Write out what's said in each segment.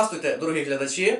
Здравствуйте, дорогі глядачі.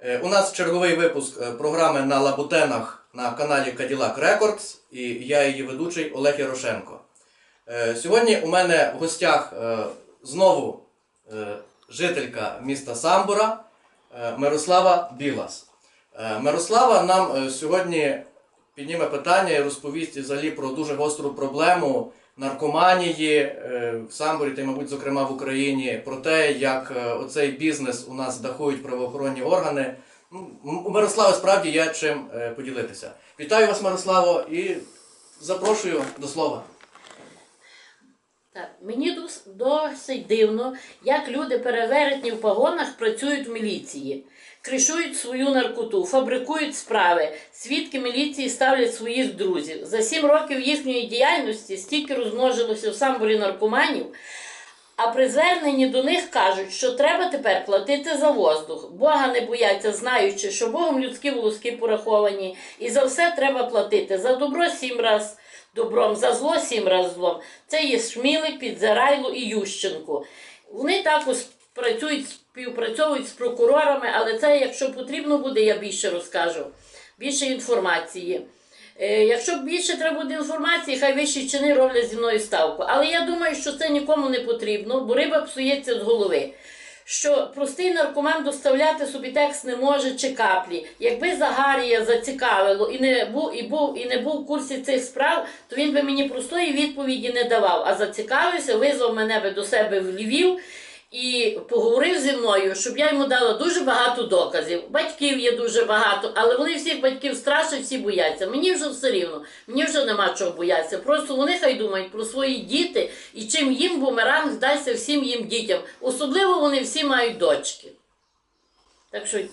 Е, У нас черговий випуск е, програми на Лабутенах на каналі Cadillac Records і я її ведучий Олег Ярошенко. Е, Сьогодні у мене в гостях знову жителька міста Самбура Мирослава Білас. Мирослава нам сьогодні підніме питання і розповість взагалі про дуже гостру проблему наркоманії е, в Самбурі та, й, мабуть, зокрема в Україні, про те, як е, оцей бізнес у нас дахують правоохоронні органи. Ну, У Мирослави справді є чим е, поділитися. Вітаю вас, Мирославо, і запрошую до слова. Так, мені досить дивно, як люди перевертні в погонах працюють в міліції, кришують свою наркоту, фабрикують справи. Свідки міліції ставлять своїх друзів. За сім років їхньої діяльності стільки розмножилося в самборі наркоманів. А при зверненні до них кажуть, що треба тепер платити за воздух. Бога не бояться, знаючи, що Богом людські волоски пораховані, і за все треба платити. За добро сім раз добром, за зло сім раз злом. Це є Шмілик, Підзарайло і Ющенко. Вони також працюють, співпрацьовують з прокурорами, але це, якщо потрібно буде, я більше розкажу. Більше інформації. Е, Якщо більше треба буде інформації, хай вищі чини роблять зі мною ставку. Але я думаю, що це нікому не потрібно, бо риба псується з голови. Що простий наркоман доставляти собі текст не може чи каплі. Якби Загарія зацікавило і не був і був і не був в курсі цих справ, то він би мені простої відповіді не давав. А зацікавився, визвав мене би до себе в Львів і поговорив зі мною, щоб я йому дала дуже багато доказів. Батьків є дуже багато, але вони всіх батьків страшать, всі бояться. Мені вже все рівно, мені вже нема чого боятися. Просто вони хай думають про свої діти і чим їм бумеранг здасться всім їм дітям. Особливо вони всі мають дочки. Так що Е,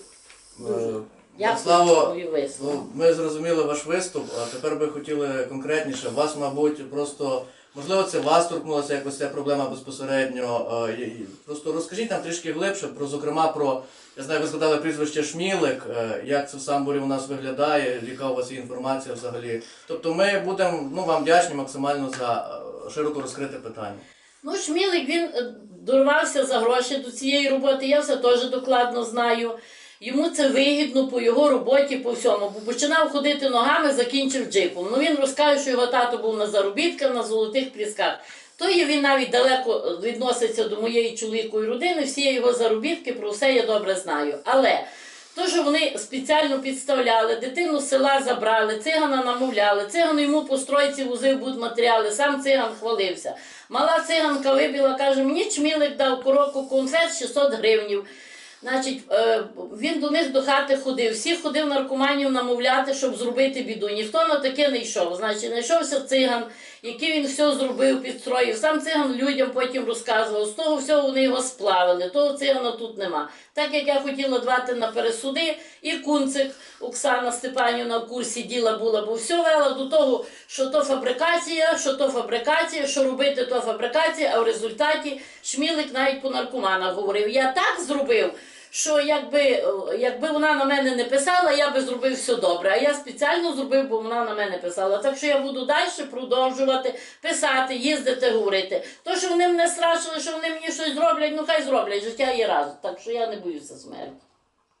дякую Мирославо, свій виступ. ну, ми зрозуміли ваш виступ, а тепер би хотіли конкретніше. Вас, мабуть, просто можливо, це вас торкнулася якось ця проблема безпосередньо. Е, Просто розкажіть нам трішки глибше про, зокрема, про я знаю, ви згадали прізвище Шмілик, е, як це в самбурі у нас виглядає, яка у вас є інформація взагалі. Тобто ми будемо ну, вам вдячні максимально за е, широко розкрите питання. Ну, Шмілик він дорвався за гроші до цієї роботи, я все теж докладно знаю. Йому це вигідно по його роботі, по всьому. Бо починав ходити ногами, закінчив джипом. Ну він розкаже, що його тато був на заробітках, на золотих плісках. То є він навіть далеко відноситься до моєї чоловікової родини, всі його заробітки, про все я добре знаю. Але то, що вони спеціально підставляли, дитину з села забрали, цигана намовляли, циган йому по стройці возив будматеріали, сам циган хвалився. Мала циганка вибіла, каже, мені чмілик дав коробку конфет 600 гривнів. Значить, е, він до них до хати ходив, всіх ходив наркоманів намовляти, щоб зробити біду. Ніхто на таке не йшов. Значить, знайшовся циган, який він все зробив, підстроїв. Сам циган людям потім розказував. З того всього вони його сплавили. Того цигана тут нема. Так як я хотіла дбати на пересуди, і кунцик Оксана Степанівна в курсі діла була, бо все вела до того, що то фабрикація, що то фабрикація, що робити то фабрикація, а в результаті Шмілик навіть по наркоманах говорив. Я так зробив. Що якби, якби вона на мене не писала, я би зробив все добре. А я спеціально зробив, бо вона на мене писала. Так що я буду далі продовжувати писати, їздити, говорити. То, що вони мене страшили, що вони мені щось зроблять, ну хай зроблять. Життя є раз. Так що я не боюся смерті.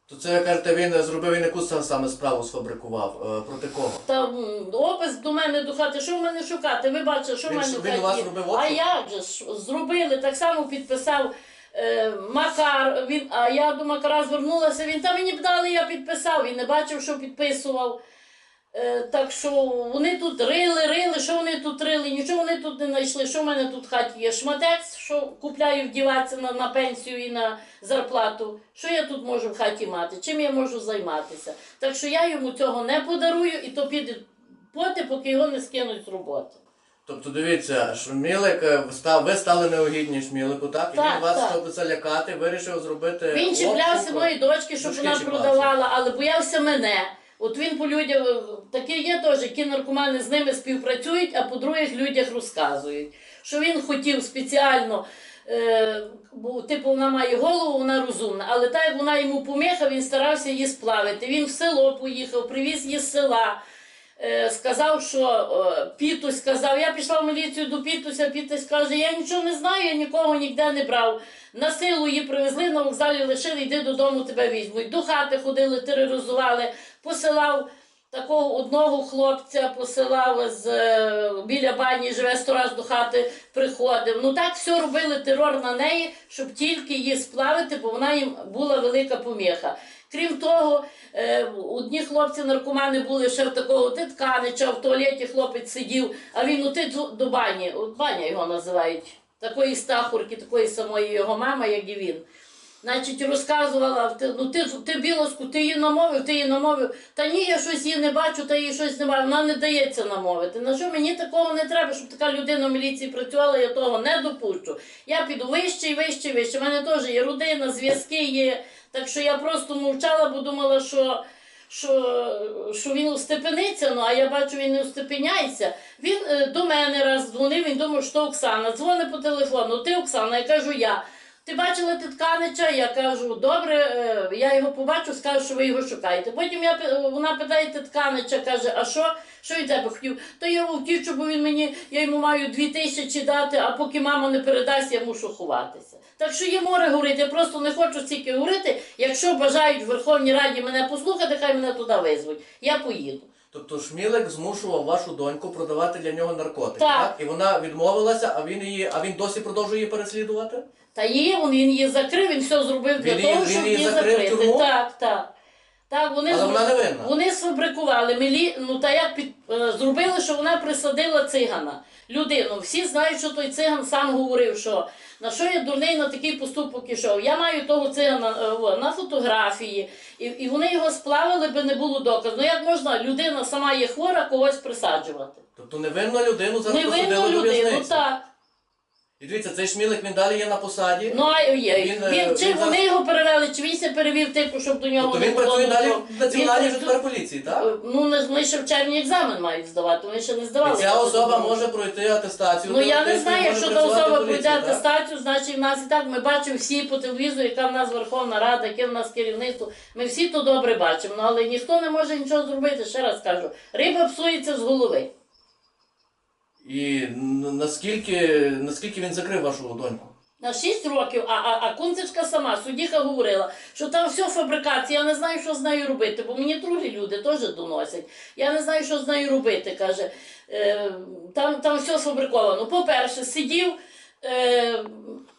То це кажете, він зробив він яку саме справу сфабрикував? Е, Проти кого? Та м, опис до мене до хати, що в мене шукати? Ви бачите, що в Він мене ж- в він хаті у вас робив А як же ж зробили, так само підписав Макар. Він, а я до Макара звернулася, він та мені б дали, я підписав, він не бачив, що підписував. Е, так що вони тут рили, рили, що вони тут рили, нічого вони тут не знайшли. Що в мене тут в хаті є? Шматець, що купляю вдіватися на, на пенсію і на зарплату. Що я тут можу в хаті мати? Чим я можу займатися? Так що я йому цього не подарую, і то піде поти, поки його не скинуть з роботи. Тобто дивіться, Шмілик, е, став, ви стали неугідні Шмілику, так? І Так, він вас так. щоб це лякати, вирішив зробити. Він чіплявся обшук. моєї дочки, щоб Дочки вона чіплявся. продавала, але боявся мене. От він по людям, такі є теж, які наркомани з ними співпрацюють, а по других людях розказують. Що він хотів спеціально, е, бо типу вона має голову, вона розумна, але так як вона йому поміха, він старався її сплавити. Він в село поїхав, привіз її з села. Е, сказав, що е, Пітусь сказав, я пішла в міліцію до Пітуся, Пітусь каже, я нічого не знаю, я нікого ніде не брав. На силу її привезли, на вокзалі лишили, йди додому, тебе візьмуть. До хати ходили, тероризували, посилав такого одного хлопця, посилав з е, біля бані, живе сто раз до хати, приходив. Ну так все робили терор на неї, щоб тільки її сплавити, бо вона їм була велика поміха. Крім того, е, одні хлопці наркомани були ще в такого Титканича, в туалеті хлопець сидів, а він у до бані, баня його називають, такої стахурки, такої самої його мама, як і він. Значить, розказувала, ну ти, ти білоску, ти її намовив, ти її намовив. Та ні, я щось її не бачу, та їй щось немає. Вона не дається намовити. На що мені такого не треба, щоб така людина в міліції працювала, я того не допущу. Я піду вище і вище і вище. У мене теж є родина, зв'язки є. Так що я просто мовчала, бо думала, що. Що, що він устепениться, ну а я бачу, він не устепеняється. Він е, до мене раз дзвонив, він думав, що Оксана. Дзвонить по телефону, ти Оксана, я кажу я. Ти бачила Титканича? Я кажу, добре, е, я його побачу, скажу, що ви його шукаєте. Потім я, вона питає Титканича, каже, а що? Що від тебе хотів? То я втічу, бо він мені, я йому маю дві тисячі дати, а поки мама не передасть, я мушу ховатися. Так що є море говорити, я просто не хочу стільки говорити. Якщо бажають в Верховній Раді мене послухати, хай мене туди визвуть. Я поїду. Тобто Шмілик змушував вашу доньку продавати для нього наркотики, Так. так? І вона відмовилася, а він її, а він досі продовжує її переслідувати? Та її, він її закрив, він все зробив для Він її- того, він щоб її закрив закрити. тюрму? Так, так. Так, вони, Але вона не винна. вони сфабрикували, мілі... ну та як під... е, зробили, що вона присадила цигана. Людину. Всі знають, що той циган сам говорив, що на що я дурний на такий поступок ішов. Я маю того цигана е, о, на фотографії, і, і вони його сплавили, би не було доказу. Ну як можна, людина сама є хвора, когось присаджувати? Тобто невинну людину зараз посадили Невинну до людину, в'язниці. так. І дивіться, цей Шмілик він далі є на посаді. Ну, а є. Він, Він, е, чи він вони зараз- його перевели, чи він ся перевів типу, щоб до нього Тобто він було працює далі в національній Він працює- поліції, так? Е, Ну, не- вони ще в червні екзамен мають здавати, вони ще не здавали. І ця особа може пройти атестацію. Ну я не знаю, може якщо та працювати особа в поліції, пройде так? атестацію, значить в нас і так ми бачимо всі по телевізору, яка в нас Верховна Рада, яке в нас керівництво. Ми всі то добре бачимо, ну, але ніхто не може нічого зробити. Ще раз кажу, риба псується з голови. І наскільки, наскільки він закрив вашу доньку? На 6 років, а, а, а кунцечка сама, суддіха говорила, що там все фабрикація, я не знаю, що з нею робити, бо мені другі люди теж доносять. Я не знаю, що з нею робити, каже. Е, там, там все сфабриковано. По-перше, сидів. Е,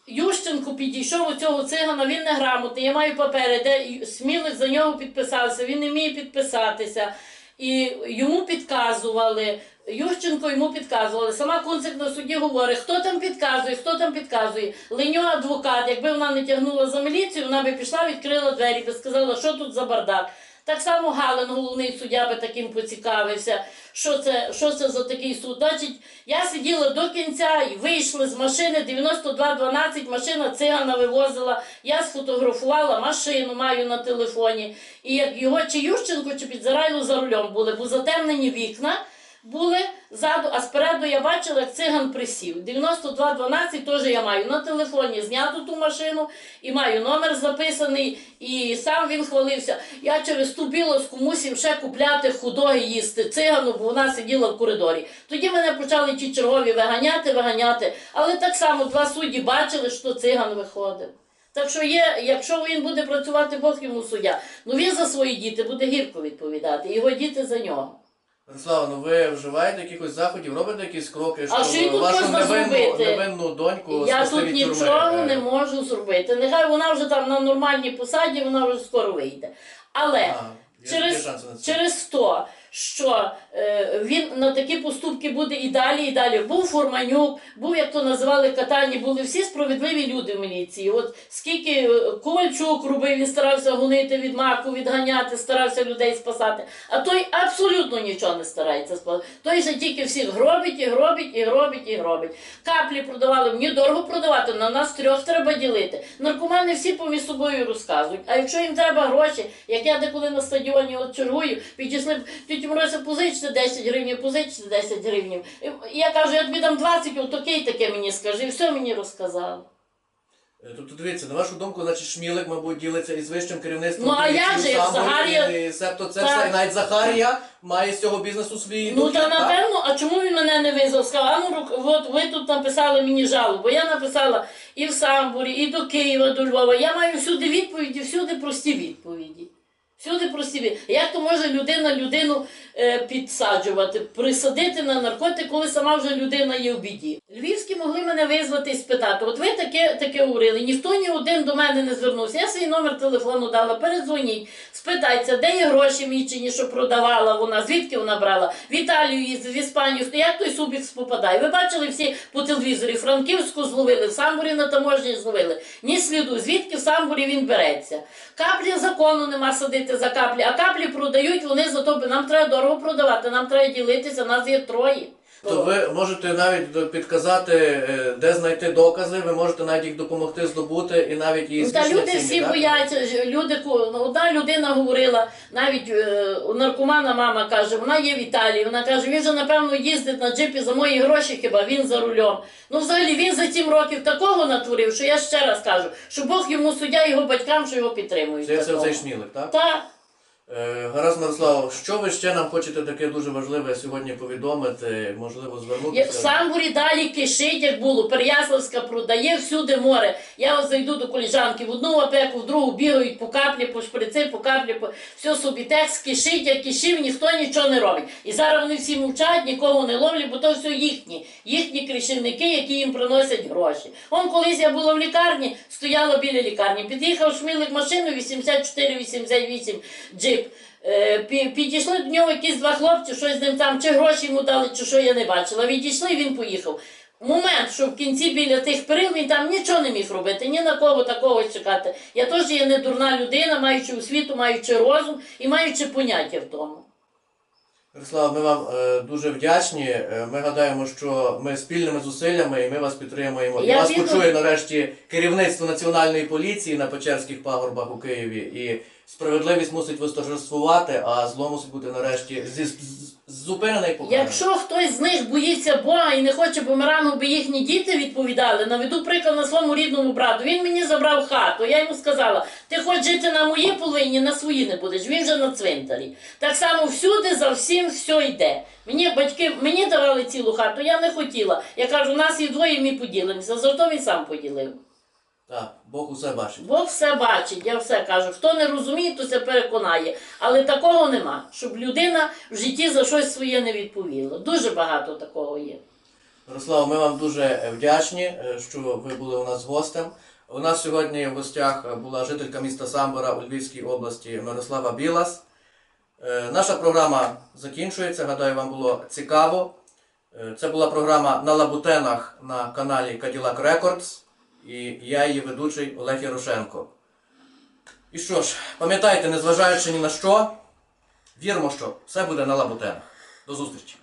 Ющенко підійшов у цього цигана, він неграмотний, я маю папери, де смілик за нього підписався, він не вміє підписатися. І йому підказували, Ющенко йому підказували. Сама Кунцик на суді говорить, хто там підказує, хто там підказує. Леньо адвокат, якби вона не тягнула за міліцію, вона би пішла, відкрила двері, би сказала, що тут за бардак. Так само Галин, головний суддя, би таким поцікавився, що це, що це за такий суд. Значить, я сиділа до кінця і вийшли з машини 9212, машина цигана вивозила. Я сфотографувала машину, маю на телефоні. І як його чи Ющенко, чи Підзарайло за рулем були, бо затемнені вікна були ззаду, а спереду я бачила, як циган присів. 9212 теж я маю на телефоні зняту ту машину і маю номер записаний, і сам він хвалився. Я через ту білоску мусив ще купляти худоги їсти цигану, бо вона сиділа в коридорі. Тоді мене почали ті чергові виганяти, виганяти. Але так само два судді бачили, що циган виходив. Так що є, якщо він буде працювати Бог йому суддя, ну він за свої діти буде гірко відповідати, його діти за нього. Мирослава, ну ви вживаєте якихось заходів, робите якісь кроки, А щоб що тут вашу можна невинну, зробити? невинну доньку Я спасти тут від тюрми? нічого Е, не можу зробити. Нехай вона вже там на нормальній посаді, вона вже скоро вийде. Але а, є через, шанси на це. через то, що він на такі поступки буде і далі, і далі. Був Фурманюк, був, як то називали Катані, були всі справедливі люди в міліції. От скільки е, Ковальчук робив, він старався гонити від маку, відганяти, старався людей спасати. А той абсолютно нічого не старається спасати. Той же тільки всіх гробить і гробить, і гробить, і гробить. Каплі продавали, мені дорого продавати, на нас трьох треба ділити. Наркомани всі поміж собою розказують. А якщо їм треба гроші, як я деколи на стадіоні от чергую, підійшли тітю Морося, позичте 10 гривень, позичте 10 гривень. І Я кажу, я тобі дам 20, от і таке мені скажи, і все мені розказали. Е, Тобто дивіться, на вашу думку, значить Шмілик, мабуть, ділиться із вищим керівництвом. Ну, а як же, Самборі, Захарія- Себто це Так. все, і навіть Захарія має з цього бізнесу свій Ну дохід, та так? напевно, а чому він мене не визвав? Сказав, а ну рук- от ви тут написали мені жалобу. Я написала і в Самбурі, і до Києва, до Львова. Я маю всюди відповіді, всюди прості відповіді. Всюди прості відповіді. Як то може людина людину підсаджувати, присадити на наркотик, коли сама вже людина є в біді? Львівські могли мене визвати і спитати: от ви таке таке говорили, ніхто ні один до мене не звернувся. Я свій номер телефону дала, передзвоніть, спитайте, де є гроші мічені, що продавала вона, звідки вона брала, в Італію в Іспанію, як той субікс попадає. Ви бачили всі по телевізорі, Франківську зловили, в Самбурі на таможні зловили. Ні сліду, звідки в Самбурі він береться. Каплі закону нема садити за каплі, а каплі продають, вони за то, нам треба дорого продавати, нам треба ділитися, нас є троє. То ви можете навіть підказати, е, де знайти докази, ви можете навіть їх допомогти здобути і навіть і Ну, Та люди ціні, всі так? бояться. Люди ну, одна людина говорила, навіть е, наркомана мама каже, вона є в Італії. Вона каже, він же напевно їздить на джипі за мої гроші, хіба він за рулем. Ну, взагалі, він за сім років такого натворив, що я ще раз кажу, що Бог йому суддя, його батькам, що його підтримують. Це все цей шмілик, так? Так. Е, Гаразд, Мирослав, що ви ще нам хочете таке дуже важливе сьогодні повідомити? Можливо, Я- В звернутися? Самбурі далі кишить, як було. Переяславська продає всюди море. Я от зайду до коліжанки в одну опеку, в другу бігають по каплі, по шприци, по каплі, по все собі текст кишить, як кишив, ніхто нічого не робить. І зараз вони всі мовчать, нікого не ловлять, бо то все їхні, їхні кришівники, які їм приносять гроші. Он колись я була в лікарні, стояла біля лікарні. Під'їхав шмілик машину 84-88 джип. Е, пі- Підійшли до нього якісь два хлопці, щось з ним там, чи гроші йому дали, чи що я не бачила. Відійшли, він поїхав. Момент, що в кінці біля тих перил він там нічого не міг робити, ні на кого такого чекати. Я теж є не дурна людина, маючи освіту, маючи розум і маючи поняття в тому. Мирослав, ми вам е, дуже вдячні. Е, Ми гадаємо, що ми спільними зусиллями і ми вас підтримуємо. І Я вас піду- почує нарешті керівництво національної поліції на Печерських пагорбах у Києві. І справедливість мусить восторжествувати, а зло мусить бути нарешті зупинене і покаране. Якщо хтось з них боїться Бога і не хоче бумерангу, би їхні діти відповідали, наведу приклад на своєму рідному брату. Він мені забрав хату. Я йому сказала: ти хоч жити на моїй половині, на своїй не будеш. Він же на цвинтарі. Так само всюди за всім все йде. Мені батьки мені давали цілу хату, я не хотіла. Я кажу, нас є двоє, ми поділимося. Зато він сам поділив. Так, Бог усе бачить. Бог все бачить, я все кажу. Хто не розуміє, то це переконає. Але такого нема, щоб людина в житті за щось своє не відповіла. Дуже багато такого є. Мирослав, ми вам дуже е, вдячні, е, що ви були у нас гостем. У нас сьогодні в гостях е, була жителька міста Самбора у Львівській області Мирослава Білас. Наша програма закінчується. Гадаю, вам було цікаво. Це була програма на Лабутенах на каналі Cadillac Records. І я її ведучий Олег Ярошенко. І що ж, пам'ятайте, незважаючи ні на що, віримо, що все буде на Лабутенах. До зустрічі!